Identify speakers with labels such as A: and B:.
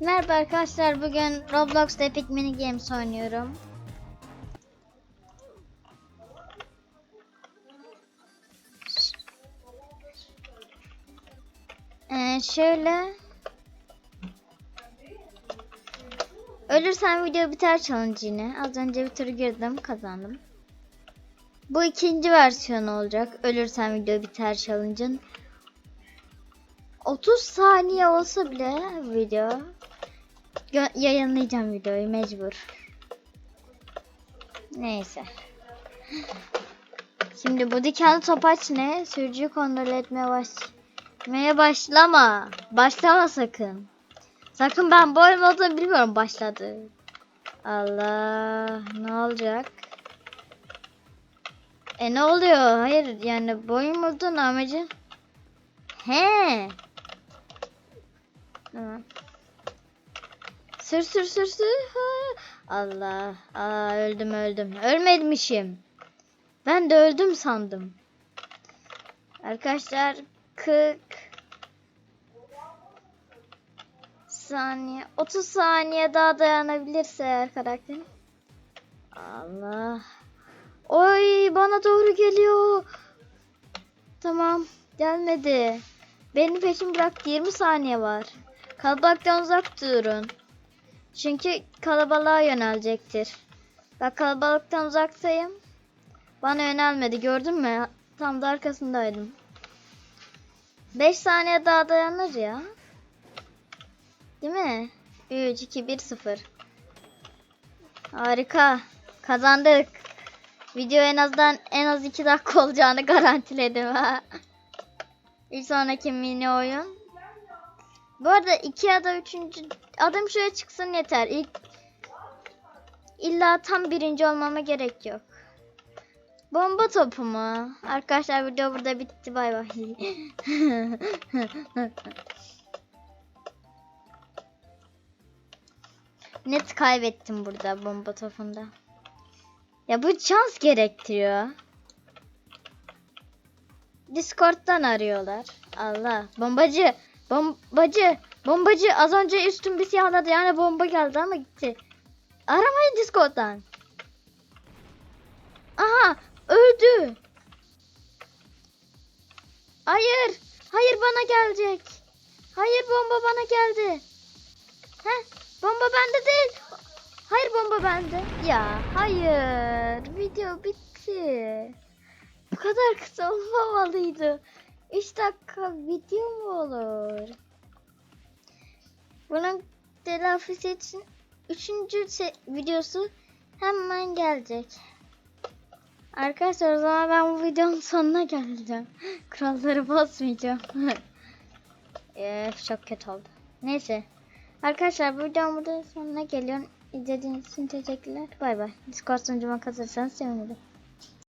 A: Merhaba arkadaşlar bugün Roblox'ta Epic Mini Games oynuyorum. Ee, şöyle Ölürsen video biter challenge yine. Az önce bir tur girdim kazandım. Bu ikinci versiyon olacak. Ölürsen video biter challenge'ın. 30 saniye olsa bile video yayınlayacağım videoyu mecbur. Neyse. Şimdi bu dikenli topaç ne? Sürücüyü kontrol etmeye başlamaya başlama. Başlama sakın. Sakın ben boyum olduğunu bilmiyorum başladı. Allah ne olacak? E ne oluyor? Hayır yani boyum olduğunu amacı. He. Tamam. Sür sür sür sür. Allah. Aa öldüm öldüm. Ölmemişim. Ben de öldüm sandım. Arkadaşlar 40 saniye 30 saniye daha dayanabilirse eğer karakterim. Allah. Oy bana doğru geliyor. Tamam gelmedi. Benim peşim bıraktı 20 saniye var. Kalabalıktan uzak durun. Çünkü kalabalığa yönelecektir. Bak kalabalıktan uzaktayım. Bana yönelmedi gördün mü? Tam da arkasındaydım. 5 saniye daha dayanır ya. Değil mi? 3, 2, 1, 0. Harika. Kazandık. Video en azından en az 2 dakika olacağını garantiledim ha. Bir sonraki mini oyun. Bu arada iki ya da üçüncü adım şuraya çıksın yeter. İlk illa tam birinci olmama gerek yok. Bomba topu mu? Arkadaşlar video burada bitti. Bay bay. Net kaybettim burada bomba topunda. Ya bu şans gerektiriyor. Discord'dan arıyorlar. Allah. Bombacı. Bombacı. Bombacı az önce üstüm bir siyahladı yani bomba geldi ama gitti. Aramayın Discord'dan. Aha öldü. Hayır. Hayır bana gelecek. Hayır bomba bana geldi. Heh bomba bende değil. Hayır bomba bende. Ya hayır. Video bitti. Bu kadar kısa olmamalıydı. 3 dakika video mu olur? Bunun telafisi için 3. videosu hemen gelecek. Arkadaşlar o zaman ben bu videonun sonuna geleceğim. Kuralları bozmayacağım. Öf, çok kötü oldu. Neyse. Arkadaşlar bu videonun burada sonuna geliyorum. İzlediğiniz için teşekkürler. Bay bay. Discord sunucuma katılırsanız sevinirim.